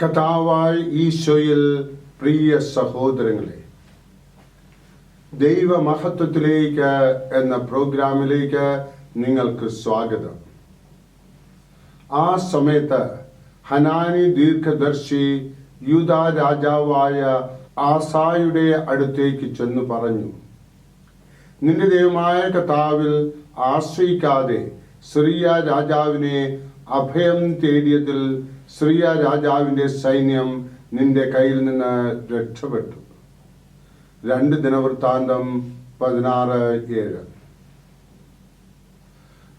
കഥാവായ ഈശോയിൽ പ്രിയ സഹോദരങ്ങളെ ദൈവമഹത്വത്തിലേക്ക് എന്ന പ്രോഗ്രാമിലേക്ക് നിങ്ങൾക്ക് സ്വാഗതം. ആ സമയത്ത് ഹനാനി ദീർഘദർശി യൂത രാജാവായ ആസായുടെ അടുത്തേക്ക് ചെന്നു പറഞ്ഞു നിന്റെ ദൈവമായ കഥാവിൽ ആശ്രയിക്കാതെ സിറിയ രാജാവിനെ അഭയം തേടിയതിൽ സിറിയ രാജാവിന്റെ സൈന്യം നിന്റെ കയ്യിൽ നിന്ന് രക്ഷപ്പെട്ടു. രണ്ട് ദിനവൃത്താന്തം പതിനാറ് ഏഴ്.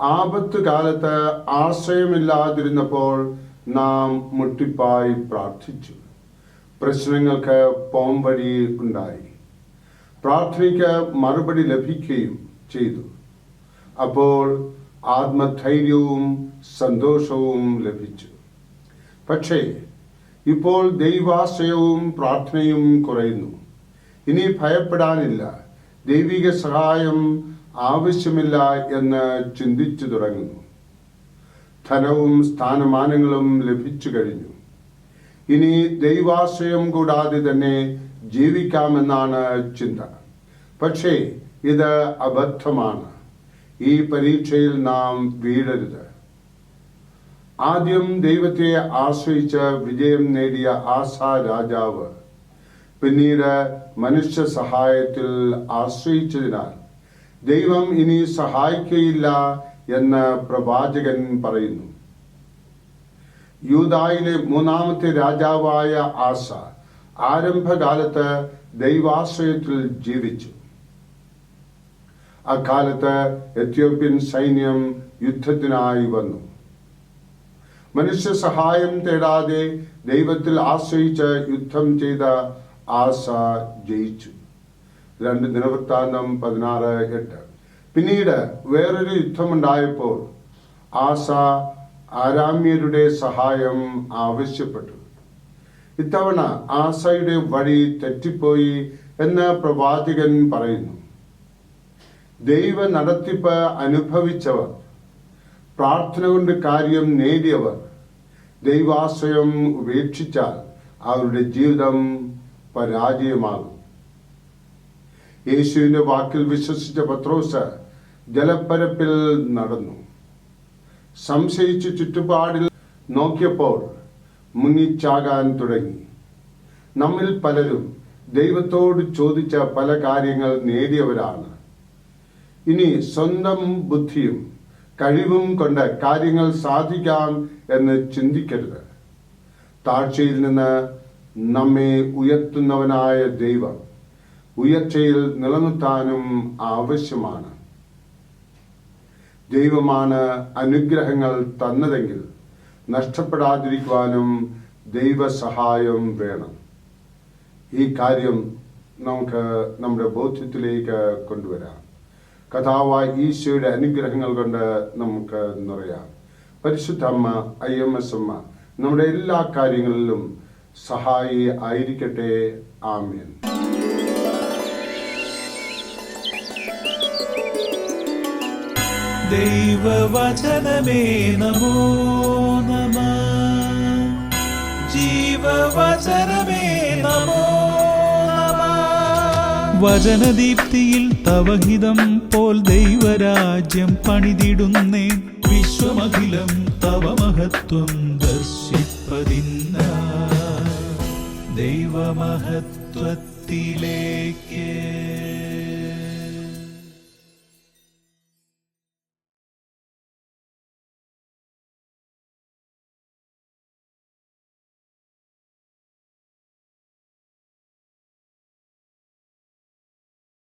ആപത്ത് കാലത്ത് ആശ്രയമില്ലാതിരുന്നപ്പോൾ നാം മുട്ടിപ്പായി പ്രാർത്ഥിച്ചു. പ്രശ്നങ്ങൾക്ക് പോംവഴി ഉണ്ടായി. പ്രാർത്ഥനയ്ക്ക് മറുപടി ലഭിക്കുകയും ചെയ്തു. അപ്പോൾ ആത്മധൈര്യവും സന്തോഷവും ലഭിച്ചു. പക്ഷേ ഇപ്പോൾ ദൈവാശ്രയവും പ്രാർത്ഥനയും കുറയുന്നു. ഇനി ഭയപ്പെടാനില്ല. ദൈവിക സഹായം ആവശ്യമില്ല എന്ന് ചിന്തിച്ചു തുടങ്ങുന്നു. ധനവും സ്ഥാനമാനങ്ങളും ലഭിച്ചു കഴിഞ്ഞു. ഇനി ദൈവാശ്രയം കൂടാതെ തന്നെ ജീവിക്കാമെന്നാണ് ചിന്ത. പക്ഷേ ഇത് അബദ്ധമാണ്. ഈ പരീക്ഷയിൽ നാം വീഴരുത്. ആദ്യം ദൈവത്തെ ആശ്രയിച്ച് വിജയം നേടിയ ആസാ രാജാവ്. പിന്നീട് മനുഷ്യ സഹായത്തിൽ ആശ്രയിച്ചതിനാൽ ദൈവം ഇനി സഹായിക്കയില്ല എന്ന് പ്രവാചകൻ പറയുന്നു. യൂതായിലെ മൂന്നാമത്തെ രാജാവായ ആസ ആരംഭകാലത്ത് ദൈവാശ്രയത്തിൽ ജീവിച്ചു. അക്കാലത്ത് എത്യോപ്യൻ സൈന്യം യുദ്ധത്തിനായി വന്നു. മനുഷ്യ സഹായം തേടാതെ ദൈവത്തിൽ ആശ്രയിച്ച് യുദ്ധം ചെയ്ത ആസ ജയിച്ചു. രണ്ട് ദിനവൃത്താന്തം പതിനാറ് എട്ട്. പിന്നീട് വേറൊരു യുദ്ധമുണ്ടായപ്പോൾ ആസ ആരാമ്യരുടെ സഹായം ആവശ്യപ്പെട്ടു. ഇത്തവണ ആസയുടെ വഴി തെറ്റിപ്പോയി എന്ന് പ്രവാചകൻ പറയുന്നു. ദൈവ നടത്തിപ്പ് അനുഭവിച്ചവർ പ്രാർത്ഥന കൊണ്ട് കാര്യം നേടിയവർ ദൈവാശ്രയം ഉപേക്ഷിച്ചാൽ അവരുടെ ജീവിതം പരാജയമാകും. യേശുവിന്റെ വാക്കിൽ വിശ്വസിച്ച പത്രോസ് ജലപ്പരപ്പിൽ നടന്നു. സംശയിച്ച് ചുറ്റുപാടിൽ നോക്കിയപ്പോൾ മുങ്ങിച്ചാകാൻ തുടങ്ങി. നമ്മിൽ പലരും ദൈവത്തോട് ചോദിച്ച പല കാര്യങ്ങൾ നേടിയവരാണ്. ഇനി സ്വന്തം ബുദ്ധിയും കഴിവും കൊണ്ട് കാര്യങ്ങൾ സാധിക്കാം എന്ന് ചിന്തിക്കരുത്. താഴ്ചയിൽ നിന്ന് നമ്മെ ഉയർത്തുന്നവനായ ദൈവം ഉയർച്ചയിൽ നിലനിർത്താനും ആവശ്യമാണ്. ദൈവമാണ് അനുഗ്രഹങ്ങൾ തന്നതെങ്കിൽ നഷ്ടപ്പെടാതിരിക്കുവാനും ദൈവസഹായം വേണം. ഈ കാര്യം നമുക്ക് നമ്മുടെ ബോധ്യത്തിലേക്ക് കൊണ്ടുവരാം. കഥാവായ ഈശോയുടെ അനുഗ്രഹങ്ങൾ കൊണ്ട് നമുക്ക് നിറയാം പരിശുദ്ധ അമ്മ ഐ എം എസ് അമ്മ നമ്മുടെ എല്ലാ കാര്യങ്ങളിലും സഹായി ആയിരിക്കട്ടെ. ആമേൻ. ദൈവവചനമേ നമോ നമ. ജീവവചനമേ നമോ നമ വചനദീപ്തിയിൽ തവഹിതം പോൽ ദൈവരാജ്യം പണിതിടുന്നേ. വിശ്വമഖിലം തവ മഹത്വം ദർശിപ്പതിന്ന ദൈവമഹത്വത്തിലേക്ക്.